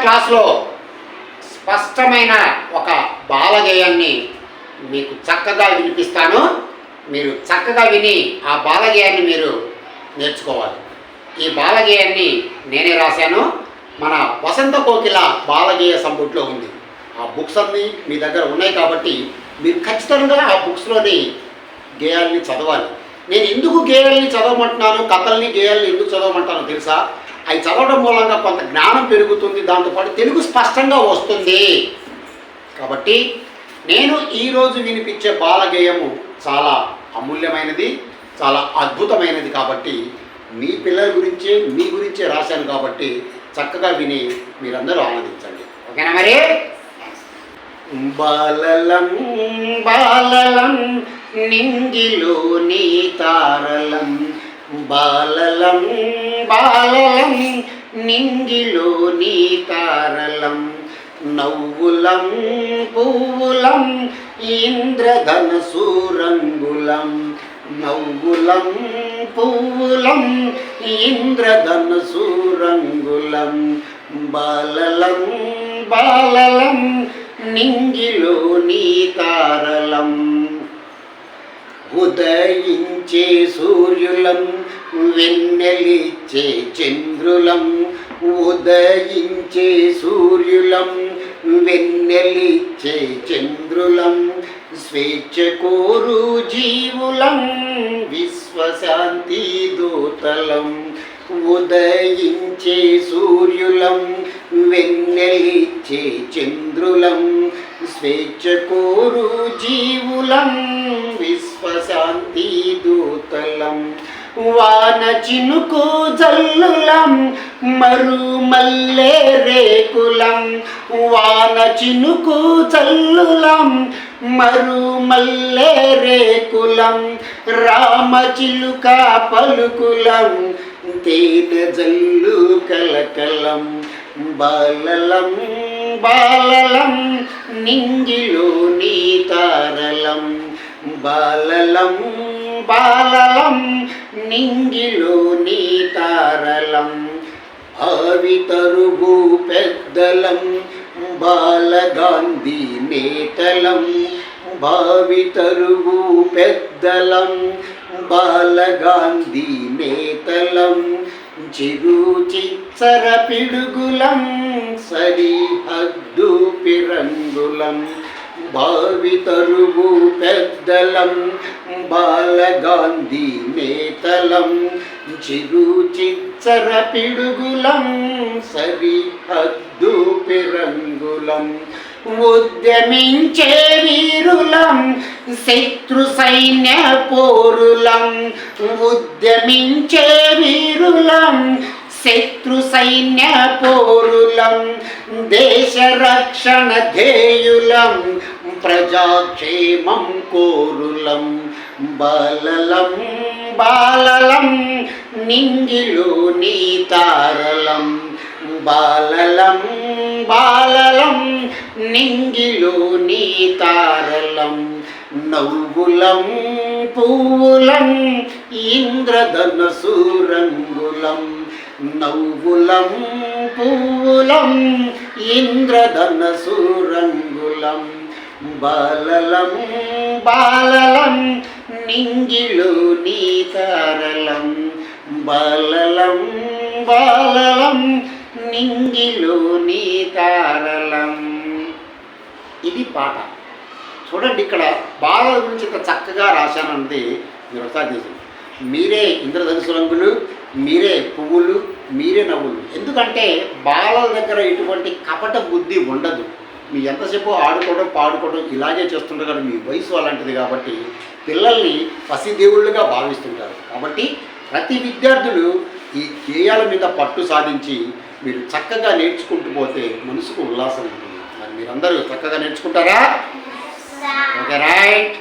క్లాస్లో స్పష్టమైన ఒక బాలగేయాన్ని మీకు చక్కగా వినిపిస్తాను. మీరు చక్కగా విని ఆ బాలగేయాన్ని మీరు నేర్చుకోవాలి. ఈ బాలగేయాన్ని నేనే రాశాను. మన వసంత కోకిల బాలగేయ సంపుట్లో ఉంది. ఆ బుక్స్ అన్నీ మీ దగ్గర ఉన్నాయి కాబట్టి మీరు ఖచ్చితంగా ఆ బుక్స్లోని గేయాల్ని చదవాలి. నేను ఎందుకు గేయాల్ని చదవమంటున్నాను? కథల్ని గేయాల్ని ఎందుకు చదవమంటాను తెలుసా? అవి చదవడం మూలంగా కొంత జ్ఞానం పెరుగుతుంది దాంతోపాటు తెలుగు స్పష్టంగా వస్తుంది. కాబట్టి నేను ఈరోజు వినిపించే బాలగేయము చాలా అమూల్యమైనది చాలా అద్భుతమైనది కాబట్టి మీ పిల్లల గురించి మీ గురించే రాశాను కాబట్టి చక్కగా విని మీరందరూ ఆనందించండి. ఓకేనా మరి? బాలలం బాలలం నింగిలో నీ తారలం బాలలం బాలలం నింగిలో నీ తారలం. నవ్వులం పువ్వులం ఇంద్రధనసూరంగులం. నవ్వులం పువ్వులం ఇంద్రధనసూరంగులం. బాలలం బాలలం నింగిలో నీ తారలం. ఉదయించే సూర్యులం వెన్నెలిచ్చే చంద్రులం. ఉదయించే సూర్యులం వెన్నెలిచ్చే చంద్రులం. స్వేచ్ఛ కోరు జీవులం విశ్వశాంతి దూతలం. ఉదయించే సూర్యులం వెన్నెలిచ్చే చంద్రులం. స్వేచ్ఛ కోరు జీవులం వాన చినుకు జల్లులం మరు మల్లె రేకులం. వాన చినుకు జల్లులం మరు మల్లె రేకులం. రామ చిలుక పలుకులం తేనె జల్లు కలకలం. బాలలం బాలలం నింగిలో నీ తారలం బాలలం పాలలం నింగిలో నీ తారలం. భావితరు తరుగు పెద్దలం బాలగాంధీ నేతలం. భావి తరుగు పెద్దలం బాలగాంధీ నేతలం. చిరు చిచ్చర పిడుగులం సరిహద్దు పిరంగులం. భావితరువు పెద్దలం బాలగాంధీ నేతలం చిరు చిచ్చర పిడుగులం సరిహద్దు పిరంగులం ఉద్యమించే వీరులం శత్రు సైన్య పోరులం ఉద్యమించే వీరులం శత్రు సైన్య పోరులం దేశ రక్షణ ధ్యేయులం ప్రజాక్షేమం కోరులం. బలలం బాలలం నింగిలు నీతారలం బాలలం బాలలం నింగిలు నీతారలం నవ్వులం పువ్వులం ఇంద్రధనసూరంగులం. నవ్వులం పువ్వులం ఇంద్రధనసూరంగులం. బాలలం బాలలం నింగిలో నీ తారలం బాలలం బాలలం నింగిలో నీ తారలం ఇది పాట. చూడండి ఇక్కడ బాలల గురించి ఇంత చక్కగా రాశానంది మీరు ఒకసారి మీరే ఇంద్రధనుసు రంగులు మీరే పువ్వులు మీరే నవ్వులు. ఎందుకంటే బాలల దగ్గర ఎటువంటి కపట బుద్ధి ఉండదు. మీ ఎంతసేపు ఆడుకోవడం పాడుకోవడం ఇలాగే చేస్తుంటారు కానీ మీ వయసు అలాంటిది కాబట్టి పిల్లల్ని పసిదేవుళ్ళుగా భావిస్తుంటారు. కాబట్టి ప్రతి విద్యార్థులు ఈ గేయాల మీద పట్టు సాధించి మీరు చక్కగా నేర్చుకుంటూ పోతే మనసుకు ఉల్లాసం ఉంటుంది. మరి మీరందరూ చక్కగా నేర్చుకుంటారా? Okay right